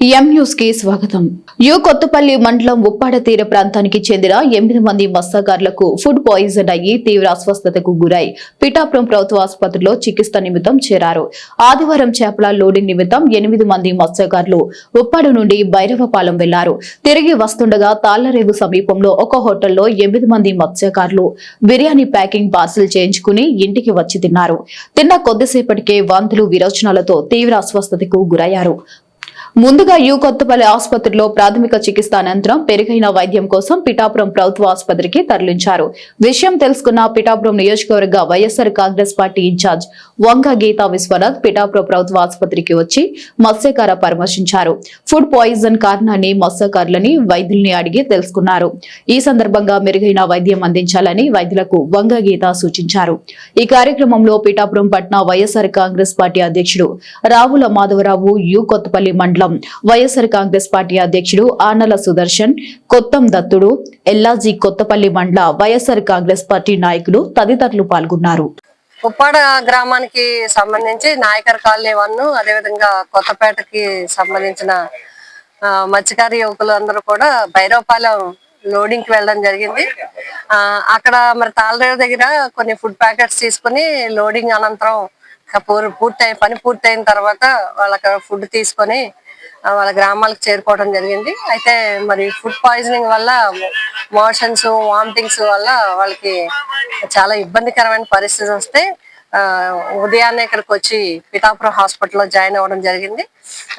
ఎం న్యూస్కి స్వాగతం. యు కొత్తపల్లి మండలం ఉప్పాడ తీర ప్రాంతానికి చెందిన ఎనిమిది మంది మత్స్యకారులకు ఫుడ్ పాయిజన్ అయ్యి తీవ్ర అస్వస్థతకు గురై పిఠాపురం ప్రభుత్వ ఆసుపత్రిలో చికిత్స నిమిత్తం చేరారు. ఆదివారం చేపల లోడింగ్ నిమిత్తం ఎనిమిది మంది మత్స్యకారులు ఉప్పాడ నుండి భైరవపాలెం వెళ్ళారు. తిరిగి వస్తుండగా తాళ్ళరేవు సమీపంలో ఒక హోటల్లో ఎనిమిది మంది మత్స్యకారులు బిర్యానీ ప్యాకింగ్ పార్సిల్ చేయించుకుని ఇంటికి వచ్చి తిన్నారు. తిన్న కొద్దిసేపటికే వాంతులు విరోచనాలతో తీవ్ర అస్వస్థతకు గురయ్యారు. ముందుగా యు కొత్తపల్లి ఆసుపత్రిలో ప్రాథమిక చికిత్స అనంతరం పెరుగైన వైద్యం కోసం పిఠాపురం ప్రభుత్వ ఆసుపత్రికి తరలించారు. విషయం తెలుసుకున్న పిఠాపురం నియోజకవర్గ YSR Congress party incharge Vanga Geetha Vishwanath Pithapuram ప్రభుత్వ ఆసుపత్రికి వచ్చి మత్స్యకార పరామర్శించారు. ఫుడ్ పాయిజన్ కారణాన్ని మత్స్యకారులని వైద్యుల్ని అడిగి తెలుసుకున్నారు. ఈ సందర్భంగా మెరుగైన వైద్యం అందించాలని వైద్యులకు వంగ గీత సూచించారు. ఈ కార్యక్రమంలో పిఠాపురం పట్న వైఎస్సార్ కాంగ్రెస్ పార్టీ అధ్యక్షుడు రావుల మాధవరావు యు కొత్తపల్లి మండలం వైఎస్సార్ కాంగ్రెస్ పార్టీ అధ్యక్షుడు ఆనల సుదర్శన్ కొత్తం దత్తుడు ఎల్లాజీ కొత్తపల్లి మండల వైఎస్సార్ కాంగ్రెస్ పార్టీ నాయకులు తదితరులు పాల్గొన్నారు. ఉప్పాడ గ్రామానికి సంబంధించి నాయకర్ కాలనీ వన్ అదేవిధంగా కొత్తపేటకి సంబంధించిన మత్స్యకారి యువకులు అందరూ కూడా భైరవపాలెం లోడింగ్కి వెళ్ళడం జరిగింది. ఆ, అక్కడ మరి తాళరేవు దగ్గర కొన్ని ఫుడ్ ప్యాకెట్స్ తీసుకొని లోడింగ్ అనంతరం పూర్తి పూర్తయి పని పూర్తయిన తర్వాత వాళ్ళ ఫుడ్ తీసుకొని వాళ్ళ గ్రామాలకు చేరుకోవడం జరిగింది. అయితే మరి ఫుడ్ పాయిజనింగ్ వల్ల మోషన్స్ వామిటింగ్స్ వల్ల వాళ్ళకి చాలా ఇబ్బందికరమైన పరిస్థితి వస్తే ఆ, ఉదయాన్నే ఇక్కడికి వచ్చి పితాపురం హాస్పిటల్లో జాయిన్ అవ్వడం జరిగింది.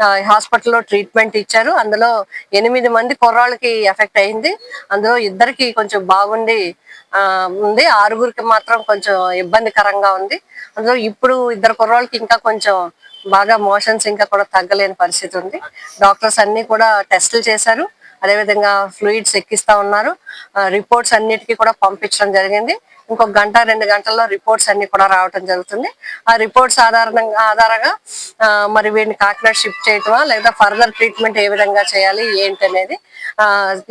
ఆ, ఈ హాస్పిటల్లో ట్రీట్మెంట్ ఇచ్చారు. అందులో ఎనిమిది మంది కుర్రాళ్ళకి ఎఫెక్ట్ అయింది. అందులో ఇద్దరికి కొంచెం బాగుండి ఆ, ఉంది. ఆరుగురికి మాత్రం కొంచెం ఇబ్బందికరంగా ఉంది. అందులో ఇప్పుడు ఇద్దరు కుర్రాళ్ళకి ఇంకా కొంచెం బాగా మోషన్స్ ఇంకా కూడా తగ్గలేని పరిస్థితి ఉంది. డాక్టర్స్ అన్ని కూడా టెస్టులు చేశారు. అదేవిధంగా ఫ్లూయిడ్స్ ఎక్కిస్తా ఉన్నారు. రిపోర్ట్స్ అన్నిటికీ కూడా పంపించడం జరిగింది. ఇంకొక గంట రెండు గంటల్లో రిపోర్ట్స్ అన్ని కూడా రావటం జరుగుతుంది. ఆ రిపోర్ట్స్ ఆధారంగా ఆధారంగా మరి వీడిని కాకినాడ షిఫ్ట్ చేయటమా లేదా ఫర్దర్ ట్రీట్మెంట్ ఏ విధంగా చేయాలి ఏంటి అనేది.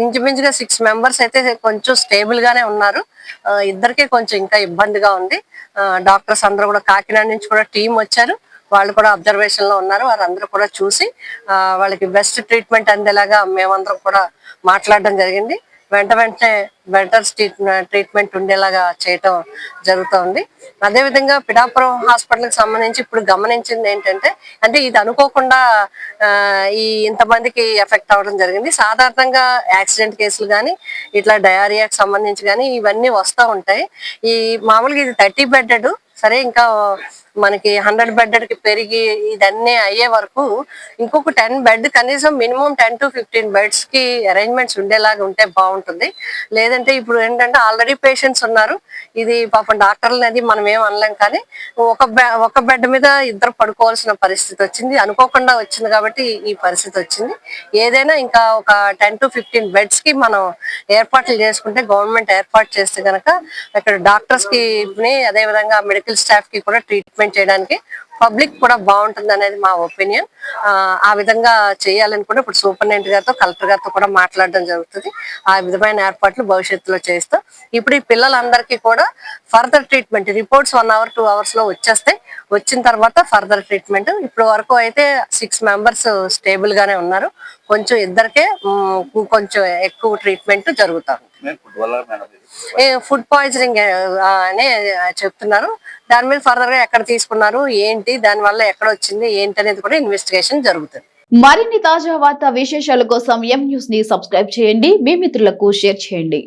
ఇంచుమించుగా సిక్స్ మెంబర్స్ అయితే కొంచెం స్టేబుల్ గానే ఉన్నారు. ఇద్దరికే కొంచెం ఇంకా ఇబ్బందిగా ఉంది. డాక్టర్స్ అందరూ కూడా కాకినాడ నుంచి కూడా టీం వచ్చారు. వాళ్ళు కూడా అబ్జర్వేషన్లో ఉన్నారు. వారందరూ కూడా చూసి వాళ్ళకి బెస్ట్ ట్రీట్మెంట్ అందేలాగా మేమందరం కూడా మాట్లాడడం జరిగింది. వెంట వెంటనే బెటర్ ట్రీట్మెంట్ ఉండేలాగా చేయటం జరుగుతుంది. అదేవిధంగా పిఠాపురం హాస్పిటల్కి సంబంధించి ఇప్పుడు గమనించింది ఏంటంటే అంటే ఇది అనుకోకుండా ఈ ఇంతమందికి ఎఫెక్ట్ అవ్వడం జరిగింది. సాధారణంగా యాక్సిడెంట్ కేసులు కానీ ఇట్లా డయారియాకి సంబంధించి కానీ ఇవన్నీ వస్తూ ఉంటాయి. ఈ మామూలుగా ఇది థర్టీ బెడ్డెడ్ సరే ఇంకా మనకి హండ్రెడ్ బెడ్కి పెరిగి ఇదన్నీ అయ్యే వరకు ఇంకొక టెన్ బెడ్ కనీసం మినిమం టెన్ టు ఫిఫ్టీన్ బెడ్స్కి అరేంజ్మెంట్స్ ఉండేలాగా ఉంటే బాగుంటుంది. లేదంటే ఇప్పుడు ఏంటంటే ఆల్రెడీ పేషెంట్స్ ఉన్నారు. ఇది పాపం డాక్టర్లు అది మనం ఏం అనలేం కానీ ఒక ఒక బెడ్ మీద ఇద్దరు పడుకోవాల్సిన పరిస్థితి వచ్చింది. అనుకోకుండా వచ్చింది కాబట్టి ఈ పరిస్థితి వచ్చింది. ఏదైనా ఇంకా ఒక టెన్ టు ఫిఫ్టీన్ బెడ్స్కి మనం ఏర్పాట్లు చేసుకుంటే గవర్నమెంట్ ఏర్పాటు చేస్తే గనక ఇక్కడ డాక్టర్స్కి అదే విధంగా మెడికల్ స్టాఫ్కి కూడా ట్రీట్మెంట్ చేయడానికి పబ్లిక్ కూడా బాగుంటుంది అనేది మా ఒపీనియన్ ఆ విధంగా చేయాలని కూడా ఇప్పుడు సూపరింటెండెంట్ గారితో కలెక్టర్ గారితో కూడా మాట్లాడడం జరుగుతుంది. ఆ విధమైన ఏర్పాట్లు భవిష్యత్తులో చేస్తూ ఇప్పుడు ఈ పిల్లలందరికీ కూడా further treatment reports one hour two అవర్స్లో వచ్చేస్తాయి. వచ్చిన తర్వాత ఫర్దర్ ట్రీట్మెంట్ ఇప్పుడు వరకు అయితే సిక్స్ మెంబర్స్ స్టేబుల్ గానే ఉన్నారు. కొంచెం ఇద్దరికే కొంచెం ఎక్కువ ట్రీట్మెంట్ జరుగుతుంది ఫుడ్ పాయిజనింగ్ అనే చెప్తున్నారు. దాని మీద ఫర్దర్గా ఎక్కడ తీసుకున్నారు ఏంటి దాని వల్ల ఎక్కడ వచ్చింది ఏంటి అనేది కూడా ఇన్వెస్టిగేషన్ జరుగుతుంది. మరిన్ని తాజా వార్త విశేషాల కోసం ఎం న్యూస్ని సబ్స్క్రైబ్ చేయండి. మీ మిత్రులకు షేర్ చేయండి.